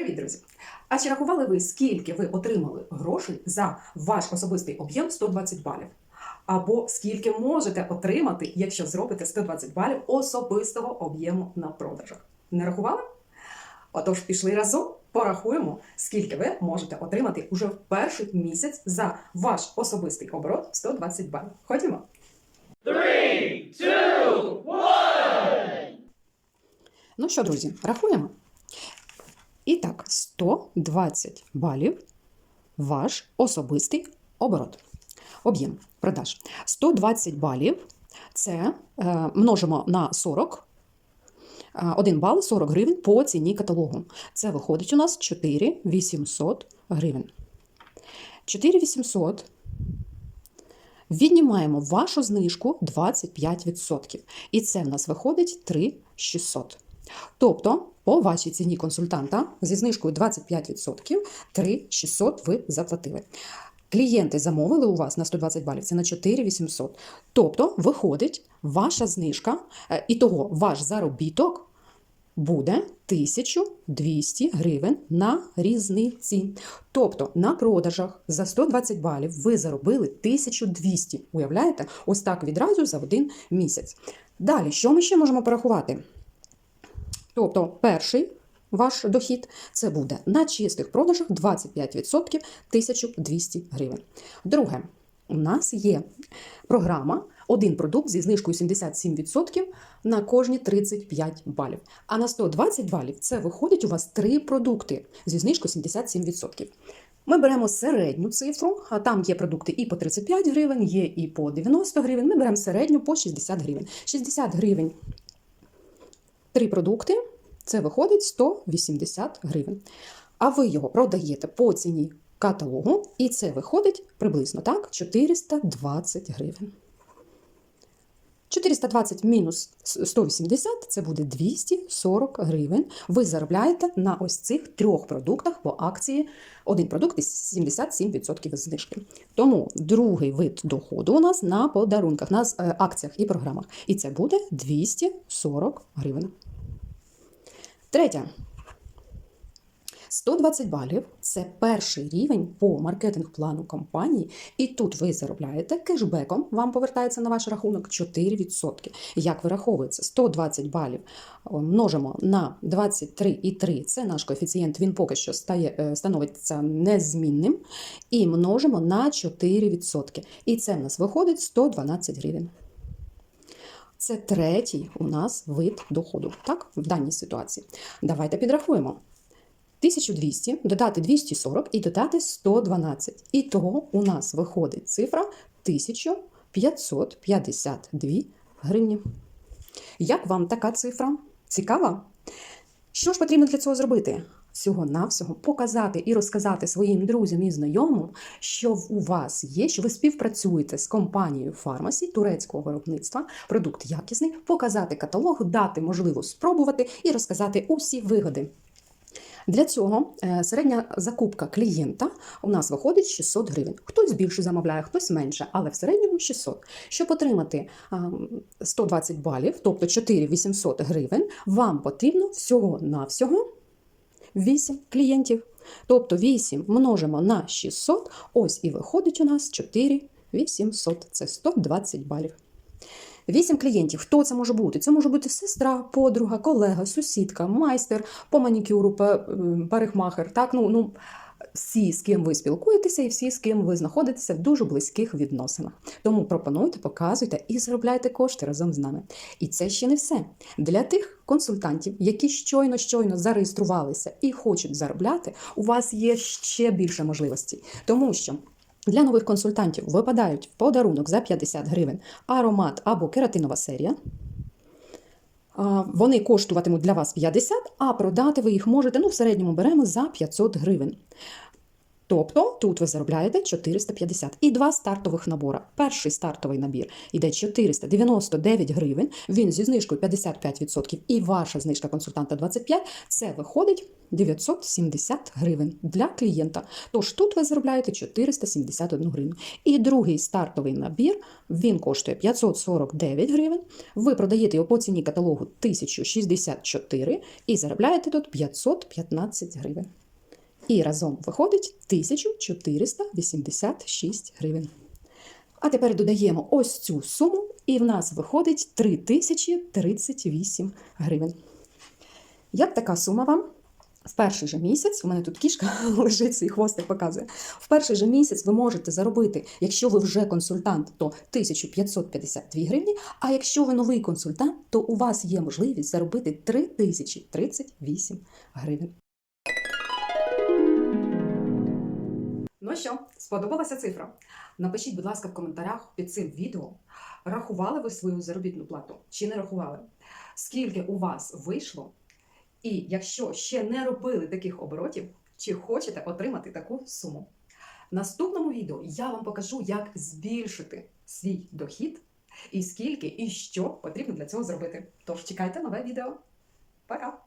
Привіт, друзі! А чи рахували ви, скільки ви отримали грошей за ваш особистий об'єм 120 балів? Або скільки можете отримати, якщо зробите 120 балів особистого об'єму на продажах? Не рахували? Отож, пішли разом, порахуємо, скільки ви можете отримати уже в перший місяць за ваш особистий оборот 120 балів. Ходімо! Three, two, one. Ну що, друзі, рахуємо. І так, 120 балів ваш особистий оборот. Об'єм продаж. 120 балів це е, множимо на 40. Е, 1 бал 40 гривень по ціні каталогу. Це виходить у нас 4800 гривень. 4800 Віднімаємо вашу знижку 25%. І це в нас виходить 3600. Тобто, по вашій ціні консультанта зі знижкою 25% 3600 ви заплатили. Клієнти замовили у вас на 120 балів, це на 4800. Тобто, виходить, ваша знижка, е, і того ваш заробіток буде 1200 гривень на різниці. Тобто на продажах за 120 балів ви заробили 1200. Уявляєте? Ось так відразу за один місяць. Далі, що ми ще можемо порахувати? Тобто, перший ваш дохід це буде на чистих продажах 25% 1200 гривень. Друге, у нас є програма один продукт зі знижкою 77% на кожні 35 балів. А на 120 балів це виходить у вас три продукти зі знижкою 77%. Ми беремо середню цифру, а там є продукти і по 35 гривень, є і по 90 гривень. Ми беремо середню по 60 гривень. 60 гривень три продукти, це виходить 180 гривень. А ви його продаєте по ціні каталогу, і це виходить приблизно так 420 гривень. 420 мінус 180 це буде 240 гривень. Ви заробляєте на ось цих трьох продуктах по акції. Один продукт із 77% знижки. Тому другий вид доходу у нас на подарунках, на е, акціях і програмах. І це буде 240 гривень. Третє. 120 балів це перший рівень по маркетинг-плану компанії, і тут ви заробляєте кешбеком, вам повертається на ваш рахунок 4%. Як вираховується? 120 балів множимо на 23,3, це наш коефіцієнт, він поки що стає, е, становиться незмінним, і множимо на 4%. І це в нас виходить 112 гривень. Це третій у нас вид доходу, так, в даній ситуації. Давайте підрахуємо. 1200 додати 240 і додати 112. І того у нас виходить цифра 1552 гривні. Як вам така цифра? Цікава? Що ж потрібно для цього зробити? Всього-навсього показати і розказати своїм друзям і знайомим, що у вас є, що ви співпрацюєте з компанією Фармасі турецького виробництва, продукт якісний, показати каталог, дати можливість спробувати і розказати усі вигоди. Для цього е, середня закупка клієнта у нас виходить 600 гривень. Хтось більше замовляє, хтось менше, але в середньому 600. Щоб отримати 120 балів, тобто 4800 гривень, вам потрібно всього-навсього 8 клієнтів. Тобто 8 множимо на 600, ось і виходить у нас 4800. Це 120 балів. Вісім клієнтів. Хто це може бути? Це може бути сестра, подруга, колега, сусідка, майстер по манікюру, парикмахер. Так, ну, ну, всі, з ким ви спілкуєтеся, і всі, з ким ви знаходитеся в дуже близьких відносинах. Тому пропонуйте, показуйте і заробляйте кошти разом з нами. І це ще не все. Для тих консультантів, які щойно щойно зареєструвалися і хочуть заробляти, у вас є ще більше можливостей, тому що. Для нових консультантів випадають в подарунок за 50 гривень аромат або кератинова серія. Вони коштуватимуть для вас 50, а продати ви їх можете, ну, в середньому беремо за 500 гривень. Тобто тут ви заробляєте 450 і два стартових набора. Перший стартовий набір йде 499 гривень. Він зі знижкою 55% і ваша знижка консультанта 25%. Це виходить 970 гривень для клієнта. Тож тут ви заробляєте 471 гривню. І другий стартовий набір він коштує 549 гривень. Ви продаєте його по ціні каталогу 1064 і заробляєте тут 515 гривень. І разом виходить 1486 гривень. А тепер додаємо ось цю суму, і в нас виходить 3038 гривень. Як така сума вам? В перший же місяць, у мене тут кішка лежить, свій хвостик показує. В перший же місяць ви можете заробити, якщо ви вже консультант, то 1552 гривні. А якщо ви новий консультант, то у вас є можливість заробити 3038 гривень. Ну що, сподобалася цифра? Напишіть, будь ласка, в коментарях під цим відео, рахували ви свою заробітну плату чи не рахували? Скільки у вас вийшло? І якщо ще не робили таких оборотів, чи хочете отримати таку суму? В наступному відео я вам покажу, як збільшити свій дохід, і скільки і що потрібно для цього зробити. Тож чекайте нове відео. Пока!